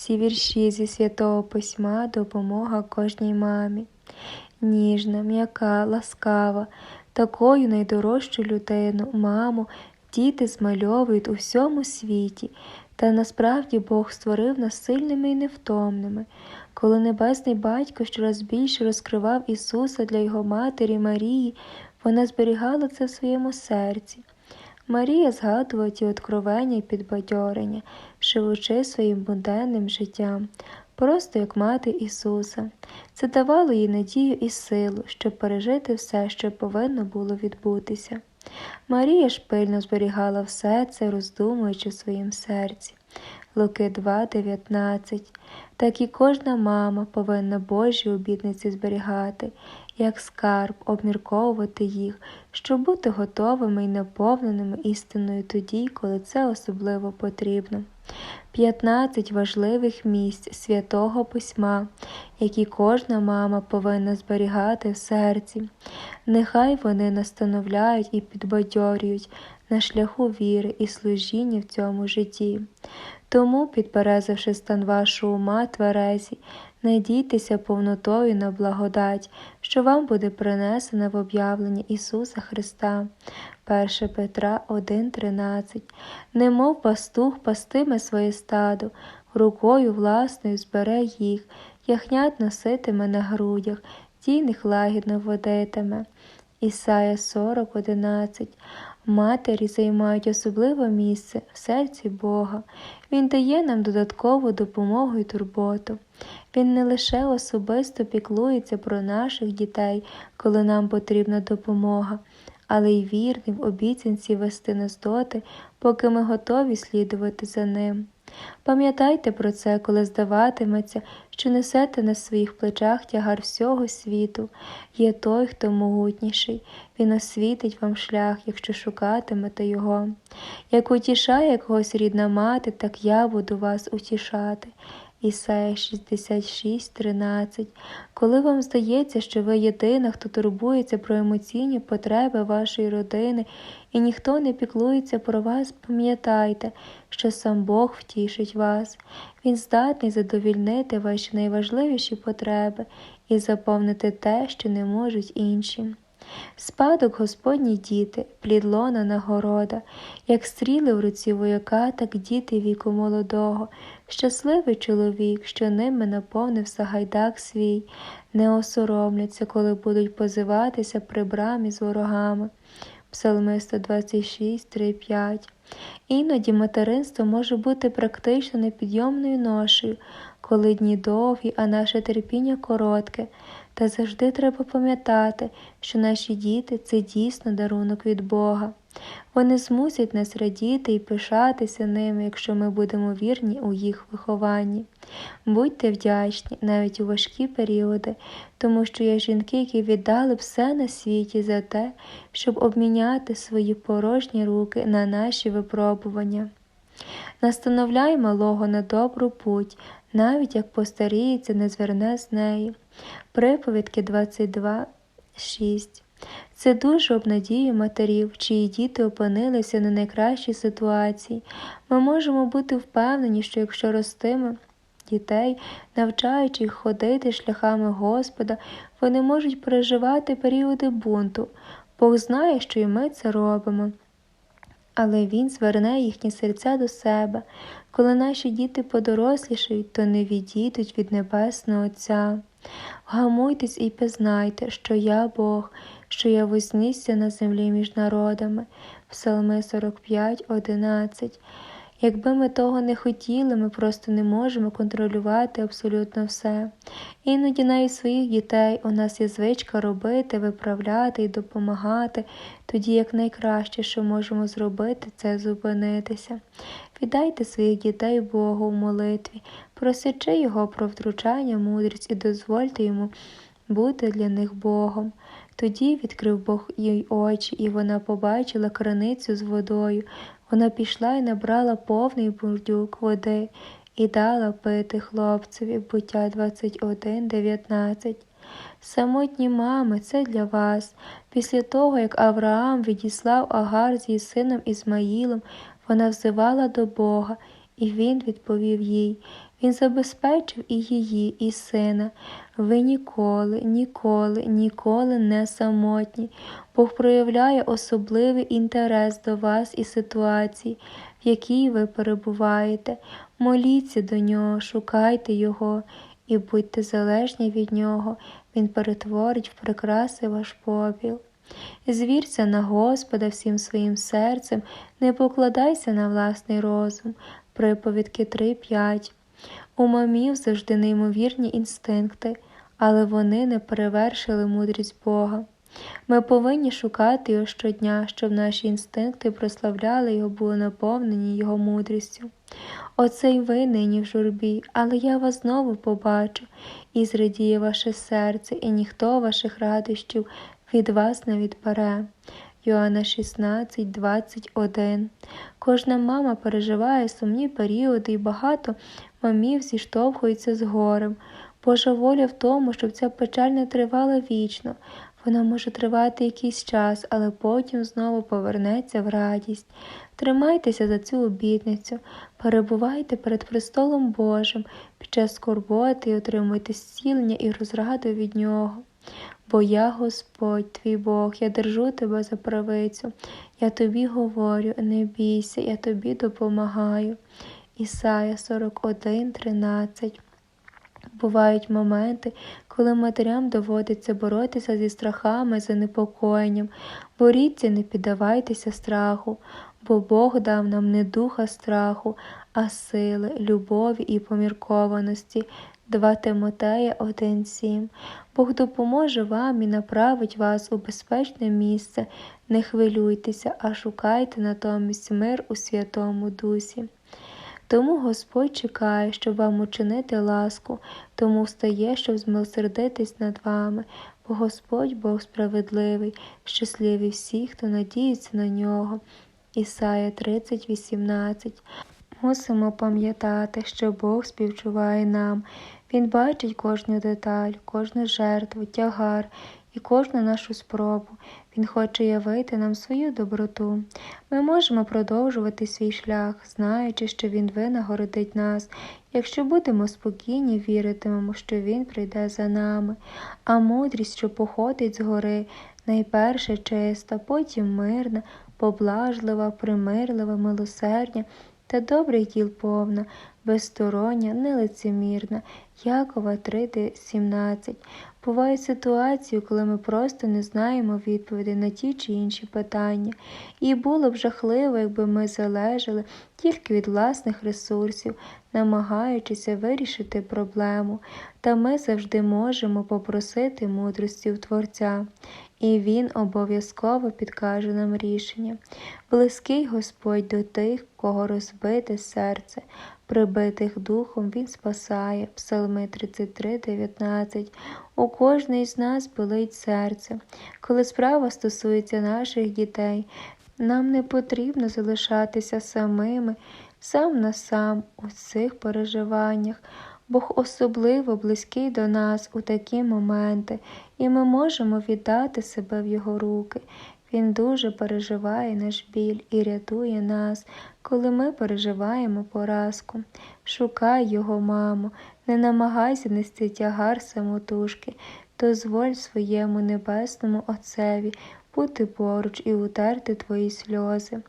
ці вірші зі святого письма допомога кожній мамі. Ніжна, м'яка, ласкава, такою найдорожчу людину, маму, діти змальовують у всьому світі, та насправді Бог створив нас сильними і невтомними. Коли Небесний Батько щораз більше розкривав Ісуса для Його матері Марії, вона зберігала це в своєму серці. Марія згадувала ті откровення і підбадьорення, живучи своїм буденним життям, просто як мати Ісуса. Це давало їй надію і силу, щоб пережити все, що повинно було відбутися. Марія ж пильно зберігала все це, роздумуючи в своїм серці. Луки 2,19 Так і кожна мама повинна Божі обітниці зберігати, як скарб, обмірковувати їх, щоб бути готовими і наповненими істиною тоді, коли це особливо потрібно. 15 важливих місць святого письма, які кожна мама повинна зберігати в серці. Нехай вони настановляють і підбадьорюють на шляху віри і служіння в цьому житті. Тому, підперезавши стан вашого ума тверезі, надійтеся повнотою на благодать, що вам буде принесена в об'явлення Ісуса Христа. 1 Петра 1,13 Немов пастух пастиме своє стадо, рукою власною збере їх, яхнят носитиме на грудях, тійних лагідно водитиме. Ісая 40,11 Матері займають особливе місце в серці Бога. Він дає нам додаткову допомогу і турботу. Він не лише особисто піклується про наших дітей, коли нам потрібна допомога, але й вірний в обіцянці вести нас доти, поки ми готові слідувати за ним. Пам'ятайте про це, коли здаватиметься, що несете на своїх плечах тягар всього світу. Є той, хто могутніший, він освітить вам шлях, якщо шукатимете його. Як утішає когось рідна мати, так я буду вас утішати. Ісая 66, 13. Коли вам здається, що ви єдина, хто турбується про емоційні потреби вашої родини, і ніхто не піклується про вас, пам'ятайте, що сам Бог втішить вас. Він здатний задовільнити ваші найважливіші потреби і заповнити те, що не можуть інші. Спадок Господні діти, плід лона нагорода, як стріли в руці вояка, так діти віку молодого, щасливий чоловік, що ними наповнив Сагайдак свій, не осоромляться, коли будуть позиватися при брамі з ворогами. Псалми 126, 3, 5. Іноді материнство може бути практично непідйомною ношею, коли дні довгі, а наше терпіння коротке. Та завжди треба пам'ятати, що наші діти це дійсно дарунок від Бога. Вони змусять нас радіти і пишатися ними, якщо ми будемо вірні у їх вихованні. Будьте вдячні навіть у важкі періоди, тому що є жінки, які віддали все на світі за те, щоб обміняти свої порожні руки на наші випробування. Настановляй малого на добру путь, навіть як постаріється, не зверне з неї. Приповідки 22, 6. Це дуже обнадіює матерів, чиї діти опинилися на найкращій ситуації. Ми можемо бути впевнені, що якщо ростиме дітей, навчаючи їх ходити шляхами Господа, вони можуть переживати періоди бунту. Бог знає, що і ми це робимо. Але Він зверне їхні серця до себе. Коли наші діти подорослішають, то не відійдуть від Небесного Отця. Вгамуйтесь і пізнайте, що я Бог, що я вознісся на землі між народами. Псалми 45, 11. Якби ми того не хотіли, ми просто не можемо контролювати абсолютно все. Іноді навіть своїх дітей у нас є звичка робити, виправляти і допомагати, тоді як найкраще, що можемо зробити, це зупинитися. Віддайте своїх дітей Богу в молитві, просичи Його про втручання, мудрість і дозвольте йому бути для них Богом. Тоді відкрив Бог їй очі, і вона побачила краницю з водою. Вона пішла і набрала повний бурдюк води і дала пити хлопцеві буття 21.19. Самотні мами, це для вас. Після того, як Авраам відіслав Агар з її сином Ізмаїлом, вона взивала до Бога, І він відповів їй. Він забезпечив і її, і сина. Ви ніколи, ніколи, ніколи не самотні. Бог проявляє особливий інтерес до вас і ситуації, в якій ви перебуваєте. Моліться до нього, шукайте Його і будьте залежні від Нього. Він перетворить в прикраси ваш попіл. Звірся на Господа всім своїм серцем, не покладайся на власний розум. Приповідки 3.5 У мамів завжди неймовірні інстинкти, але вони не перевершили мудрість Бога. Ми повинні шукати його щодня, щоб наші інстинкти прославляли його, були наповнені його мудрістю. Оце й ви нині в журбі, але я вас знову побачу, і зрадіє ваше серце, і ніхто ваших радощів від вас не відбере. Йоанна 16, 21 Кожна мама переживає сумні періоди, і багато мамів зіштовхуються з горем. Божа воля в тому, щоб ця печаль не тривала вічно. Вона може тривати якийсь час, але потім знову повернеться в радість. Тримайтеся за цю обітницю, перебувайте перед престолом Божим під час скорботи і отримуйте зцілення і розраду від Нього. Бо я Господь, твій Бог, я держу тебе за правицю, я тобі говорю, не бійся, я тобі допомагаю. Ісая 41, 13 Бувають моменти, коли матерям доводиться боротися зі страхами, занепокоєнням. Боріться, не піддавайтеся страху, бо Бог дав нам не духа страху, а сили, любові і поміркованості. 2 Тимотея 1,7 Бог допоможе вам і направить вас у безпечне місце. Не хвилюйтеся, а шукайте натомість мир у Святому Дусі. Тому Господь чекає, щоб вам учинити ласку, тому встає, щоб змилосердитись над вами, бо Господь Бог справедливий, щасливі всі, хто надіється на нього. Ісая 30,18 Мусимо пам'ятати, що Бог співчуває нам. Він бачить кожну деталь, кожну жертву, тягар і кожну нашу спробу. Він хоче явити нам свою доброту. Ми можемо продовжувати свій шлях, знаючи, що Він винагородить нас, якщо будемо спокійні, віритимемо, що Він прийде за нами, а мудрість, що походить згори, найперше чиста, потім мирна, поблажлива, примирлива, милосердня та добрих діл повна, безстороння, нелицемірна, Якова 3,17. Бувають ситуації, коли ми просто не знаємо відповіді на ті чи інші питання, і було б жахливо, якби ми залежали тільки від власних ресурсів, намагаючися вирішити проблему, та ми завжди можемо попросити мудрості у Творця, і Він обов'язково підкаже нам рішення. Близький Господь до тих, кого розбите серце, прибитих духом Він спасає. Псалми 33, 19. У кожної з нас болить серце. Коли справа стосується наших дітей, нам не потрібно залишатися самими, сам на сам у цих переживаннях. Бог особливо близький до нас у такі моменти, і ми можемо віддати себе в Його руки. Він дуже переживає наш біль і рятує нас, коли ми переживаємо поразку. Шукай його, мамо, не намагайся нести тягар самотужки, дозволь своєму небесному Отцеві бути поруч і утерти твої сльози.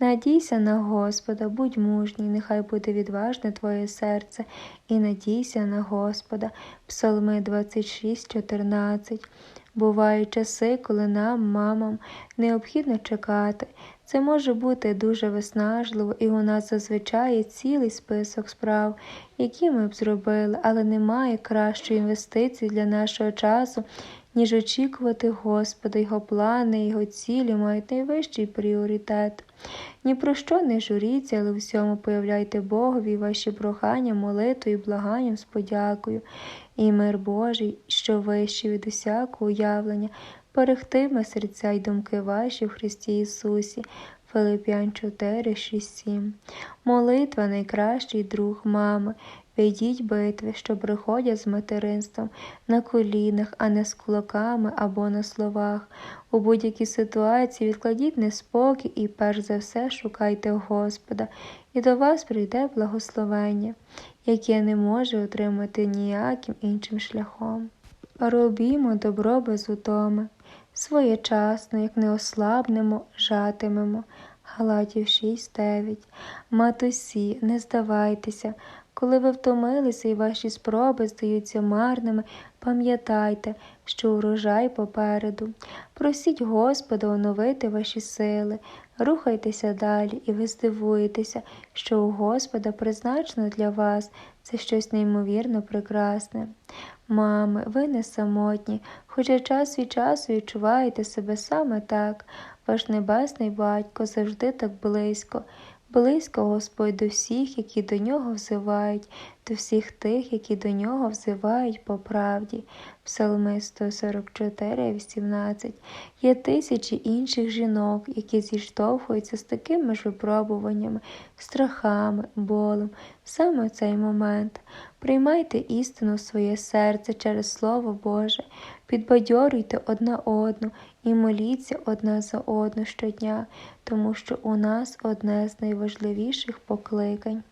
Надійся на Господа, будь мужній, нехай буде відважне твоє серце, і надійся на Господа. Псалми 26, 14 Бувають часи, коли нам, мамам, необхідно чекати. Це може бути дуже виснажливо, і у нас зазвичай є цілий список справ, які ми б зробили, але немає кращої інвестиції для нашого часу, ніж очікувати Господа, Його плани, Його цілі мають найвищий пріоритет. Ні про що не журіться, але всьому появляйте Богові ваші прохання, молитву і благанням з подякою, і мир Божий, що вищий від усякого уявлення, берегтиме серця й думки ваші в Христі Ісусі. Филип'ян 4, 6, 7. Молитва найкращий друг мами. Ведіть битви, що приходять з материнством на колінах, а не з кулаками або на словах. У будь-якій ситуації відкладіть неспокій і перш за все шукайте Господа, і до вас прийде благословення, яке не може отримати ніяким іншим шляхом. Робімо добро без утоми, своєчасно, як не ослабнемо, жатимемо. Галатів 6.9 Матусі, не здавайтеся, коли ви втомилися і ваші спроби здаються марними, пам'ятайте, що урожай попереду. Просіть Господа оновити ваші сили, рухайтеся далі, і ви здивуєтеся, що у Господа призначено для вас це щось неймовірно прекрасне. Мами, ви не самотні, хоча час від часу відчуваєте себе саме так. Ваш небесний батько завжди так близько. Близько Господь до всіх, які до нього взивають, до всіх тих, які до нього взивають по правді. Псалми 144, 18. Є тисячі інших жінок, які зіштовхуються з такими ж випробуваннями, страхами, болем. Саме в цей момент приймайте істину в своє серце через Слово Боже, підбадьорюйте одна одну і моліться одна за одну щодня, тому що у нас одне з найважливіших покликань.